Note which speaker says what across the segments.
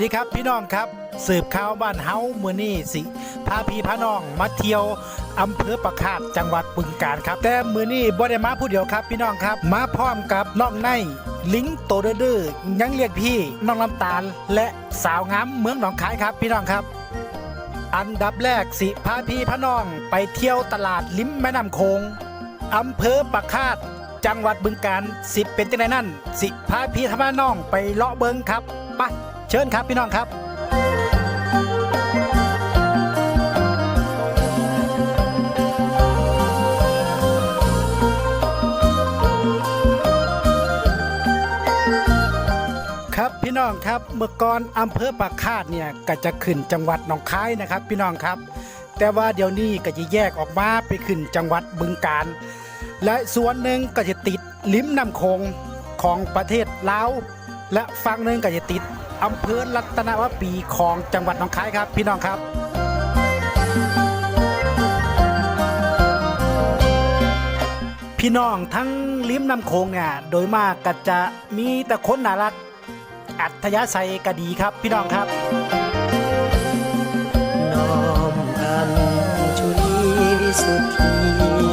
Speaker 1: ดีครับพี่น้องครับสืบข่าวบ้านเฮาเมื่อนี้สิพาพี่พาน้องมาเที่ยวอำเภอประคาดจังหวัดบึงกาฬครับ แต่มือนี้บ่ได้มาผู้เดียวครับ พี่น้องครับ มาพร้อมกับน้องในลิงโตเดื้อๆยังเรียกพี่น้องลำตาล และสาวงามเมืองหนองคายครับ พี่น้องครับ อันดับแรกสิพาพี่พาน้องไปเที่ยวตลาดลิ้มแม่น้ำโขงอำเภอปะคาดจังหวัดบึงกาฬสิเป็นจังไดนั่นสิพาพี่พาน้องไปเลาะเบิงครับไป เชิญครับพี่น้องครับครับพี่น้องครับเมื่อก่อนอำเภอปากคาดเนี่ยก็จะขึ้นจังหวัดหนองคายนะครับ พี่น้องครับ แต่ว่าเดี๋ยวนี้ก็จะแยกออกมาไปขึ้นจังหวัดบึงกาฬและส่วนหนึ่งก็จะติดลิ้มน้ำโขงของประเทศลาวและฝั่งหนึ่งก็จะติด อำเภอรัตนวปีของจังหวัดหนองคายครับ พี่น้องครับพี่น้องทั้งลิ้มน้ำโขงเนี่ยโดยมากก็จะมีแต่คนน่ารัก อัธยาศัยก็ดีครับ พี่น้องครับ
Speaker 2: น้อมอัญชุลีวิสุทธี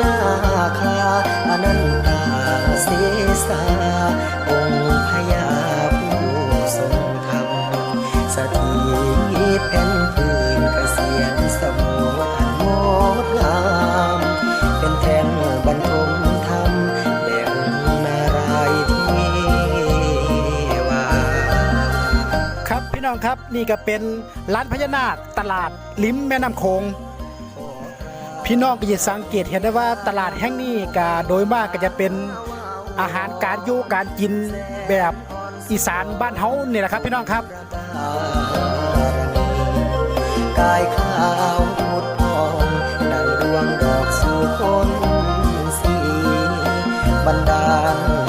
Speaker 2: นาคาอนันตาเสสา ครับ นี่
Speaker 1: ก็เป็นร้านพญานาคตลาดลิ้มแม่น้ำโขงพี่น้องก็จะสังเกตเห็นได้ว่าตลาดแห่งนี้ก็โดยมากก็จะเป็นอาหารการอยู่การกินแบบอีสานบ้านเฮาเนี่ยแหละครับ พี่น้องครับ
Speaker 2: กายขาวพุดพองดังดวงดอกสู่คนสีบันดาล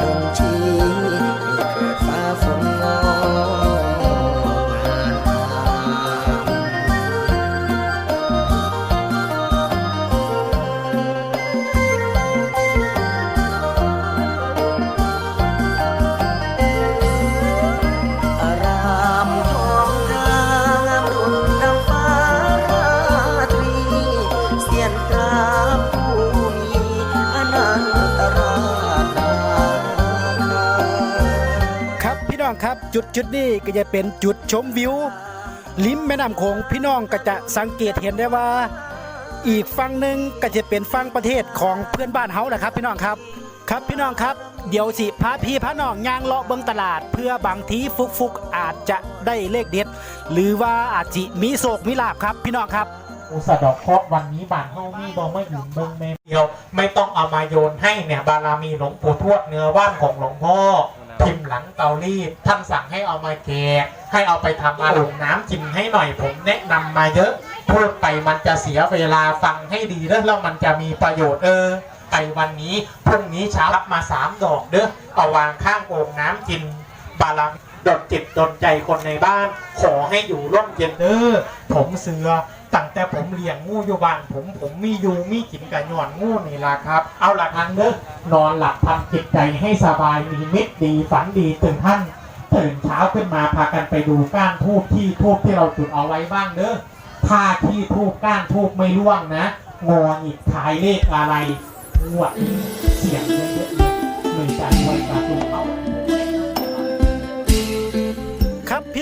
Speaker 1: จุดจุดนี้ก็จะเป็นจุดชมวิวลิ้มแม่น้ำโขงพี่น้องก็จะสังเกตเห็นได้ว่า อีกฝั่งหนึ่งก็จะเป็นฝั่งประเทศของเพื่อนบ้านเฮาแหละครับ พี่น้องครับครับพี่น้องครับ เดี๋ยวสิพาพี่พาน้องย่างเลาะเบิงตลาด เพื่อบางทีฟุกฟุกๆอาจจะได้เลขเด็ด หรือว่าอาจจะมีโศกมีลาบครับ พี่น้องครับ
Speaker 3: อุสดอกเคราะห์วันนี้บานเฮามีบ่ไม่หยุนเบิ่งแม่เดียว ไม่ต้องเอามาโยนให้เนี่ยบารมีหลวงปู่ทวดเนื้อว่านของหลวงพ่อ พิมพ์หลังเตารีดท่านสั่งให้เอามาแกะให้เอาไปทำอาหารน้ำกินให้หน่อยผมแนะนำมาเยอะ พูดไปมันจะเสียเวลาฟังให้ดีเด้อแล้วมันจะมีประโยชน์เออไปวันนี้พรุ่งนี้เช้ารับมาสามดอกเด้อเอาวางข้างโอ่งน้ำกินบารมีดนจิตดนใจคนในบ้าน ขอให้อยู่ร่มเย็นเด้อผมเสือ ตั้งแต่ผมเลี้ยงงูอยู่บ้านผมผมมีอยู่มีกินกับหย่อนงูนี่ล่ะครับ เอาละทางเด้อนอนหลับทำจิตใจให้สบายมีมิตรดีฝันดีตื่นท่านตื่นเช้าขึ้นมาพากันไปดูก้านทูบที่ทูบที่เราจุดเอาไว้บ้างเด้อถ้าที่ทูบก้านทูบไม่ร่วงนะงออีกขายเลขอะไรงวดเสียงเยอะๆเลยไม่ใช่ไว้กับลูกเอา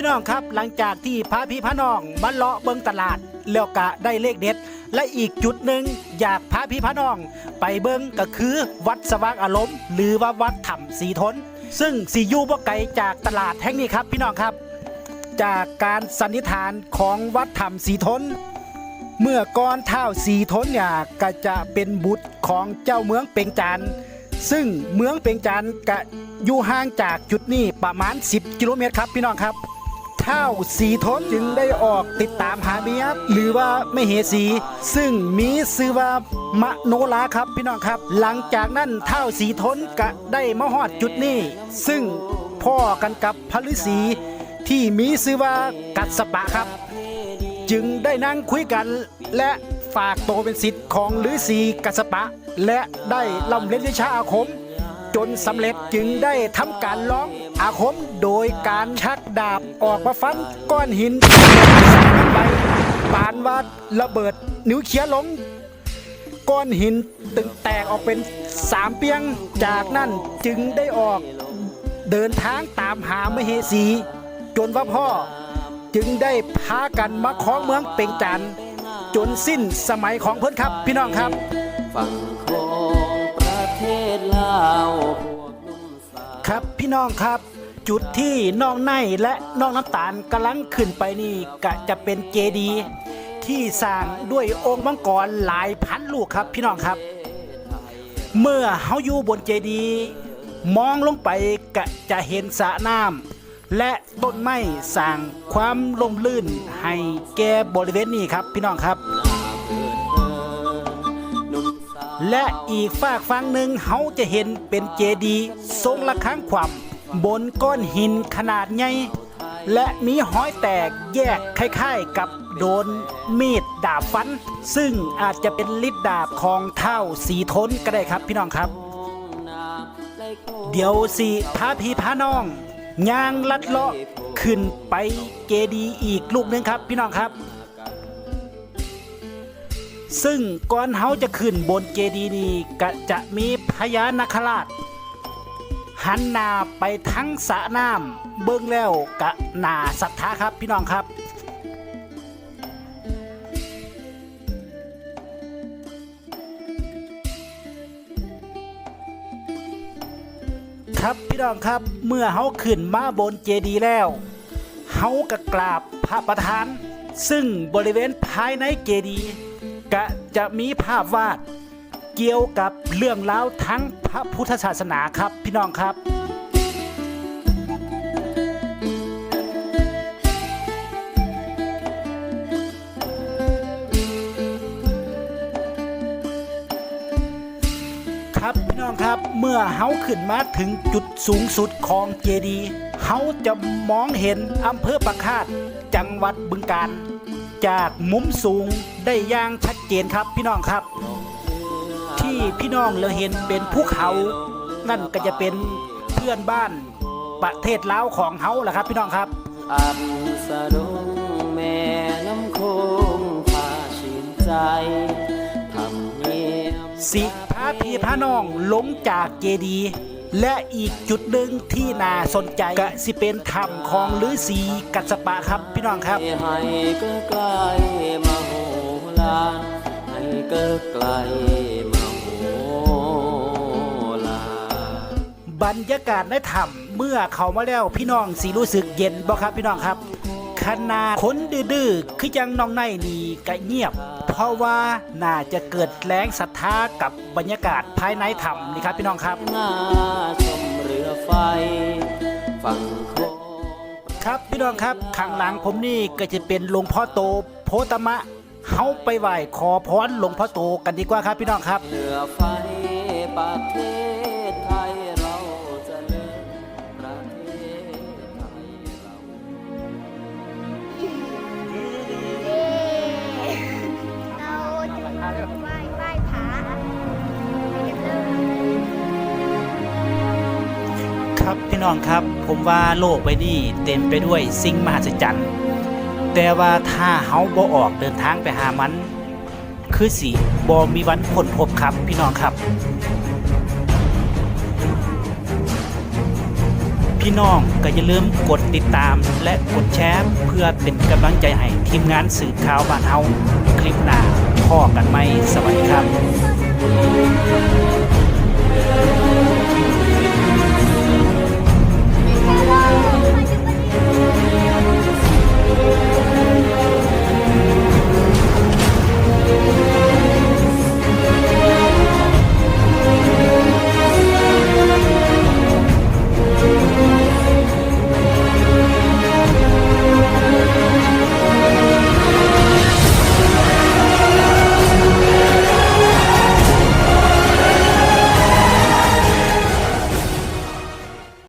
Speaker 1: พี่น้องครับหลังจากที่พาพี่พาน้องมาเลาะเบิงตลาดแล้วก็ได้เลขเด็ด และอีกจุดหนึ่งอยากพาพี่พาน้อง ไปเบิงก็คือวัดสว่างอารมณ์ หรือว่าวัดถ้ำสีทน ซึ่งสีอยู่บ่ไกลจากตลาดแห่งนี้ครับ พี่น้องครับ จากการสันนิษฐานของวัดถ้ำสีทน เมื่อก่อนเท้าสีทนเนี่ยก็จะเป็นบุตรของเจ้าเมืองเปงจานซึ่งเมืองเปงจานก็อยู่ห่างจากจุดนี้ประมาณ 10 กิโลเมตรครับพี่น้องครับ เท่าสีทนจึงได้ออกติดตามหาเมียหรือว่าไม่เหสี ซึ่งมีชื่อว่ามะโนลาครับพี่น้องครับ หลังจากนั้นเท่าสีทนก็ได้มาฮอดจุดนี้ ซึ่งพ่อกันกับพระฤาษีที่มีชื่อว่ากัสสปะครับ จึงได้นั่งคุยกันและฝากโตเป็นสิทธิ์ของฤาษีกัสสปะ และได้ล่ำเรียนวิชาอาคม จนสำเร็จจึงได้ทำการร้องอาคมโดยการชักดาบออกมาฟันก้อนหินสามใบปานว่าระเบิดนิ้วเคลียร์ลงก้อนหินตึงแตกออกเป็นสามเปียงจากนั้นจึงได้ออกเดินทางตามหามเหสี จนว่าพ่อจึงได้พากันมาครองเมืองเป่งจันจนสิ้นสมัยของเพิ่อนครับพี่น้องครับ
Speaker 4: ศลาวพวกนุ่มสาว
Speaker 1: ครับพี่น้องครับ จุดที่น้องในและน้องน้ำตาลกำลังขึ้นไปนี่ก็จะเป็นเจดีย์ที่สร้างด้วยองค์มังกรหลายพันลูกครับพี่น้องครับ เมื่อเฮาอยู่บนเจดีย์มองลงไปก็จะเห็นสระน้ำและต้นไม้สร้างความร่มรื่นให้แก่บริเวณนี้ครับพี่น้องครับ และอีกฝากฝั่งหนึ่งเขาจะเห็นเป็นเจดีย์ทรงระฆังความบนก้อนหินขนาดใหญ่และมีห้อยแตกแยกคล้ายๆกับโดนมีดดาบฟัน ซึ่งอาจจะเป็นลิดดาบของเท่าสีทนก็ได้ครับพี่น้องครับ เดี๋ยวสิพาพี่พาน้องย่างลัดเลาะขึ้นไปเจดีอีกลูกนึงครับพี่น้องครับ ซึ่งก่อนเฮาจะขึ้นบนเจดีย์นี้ก็จะมีพญานาคราช หันหน้าไปทั้งสระน้ำเบิ่งแล้วกะหนาศรัทธาครับพี่น้องครับครับพี่น้องครับเมื่อเฮาขึ้นมาบนเจดีย์แล้วเฮาก็กราบพระประธาน ซึ่งบริเวณภายในเจดีย์ จะมีภาพวาดเกี่ยวกับเรื่องราวทั้งพระพุทธศาสนาครับพี่น้องครับครับพี่น้องครับเมื่อเฮาขึ้นมาถึงจุดสูงสุดของเจดีย์เฮาจะมองเห็นอำเภอประคาดจังหวัดบึงกาฬ จากมุมสูงได้อย่างชัดเจนครับพี่น้องครับ ที่พี่น้องเราเห็นเป็นภูเขา นั่นก็จะเป็นเพื่อนบ้านประเทศลาวของเฮาแหละครับ พี่น้องครับ
Speaker 4: อันสะดงแม่น้ำโคงพาชื่นใจทำเนียม
Speaker 1: สิพาพี่พาน้องลงจากเจดีย์ และอีกจุดหนึ่งที่น่าสนใจก็สิเป็นถ้ำของฤาษีกัสสปะครับพี่น้องครับ
Speaker 4: ให้เกิดไกลมาโหลานให้เกิดไกลมาโหลาน
Speaker 1: บรรยากาศในถ้ำเมื่อเขามาแล้วพี่น้องสิรู้สึกเย็นบ่ครับพี่น้องครับขนาดคนดื้อๆคือยังน้องในนี่ก็เงียบ เพราะว่าน่าจะเกิดแรงศรัทธากับบรรยากาศภายในถ้ำนี่ครับพี่น้องครับ
Speaker 4: ชมเรือไฟฝั่งโค
Speaker 1: ครับพี่น้องครับข้างหลังผมนี่ก็จะเป็นหลวงพ่อโตโพตมะเฮาไปไหว้ขอพรหลวงพ่อโตกันดีกว่าครับพี่น้องครับ
Speaker 4: เรือไฟปเท
Speaker 1: น้องครับ ผมว่าโลกใบนี้เต็มไปด้วยสิ่งมหัศจรรย์แต่ว่าถ้าเฮาบ่ออกเดินทางไปหามัน คือสิบ่มีวันพ้นพบครับพี่น้องครับ พี่น้องก็อย่าลืมกดติดตามและกดแชร์เพื่อเป็นกำลังใจให้ทีมงานสื่อข่าวบ้านเฮาคลิปหน้าพ่อกันไหมสวัสดีครับ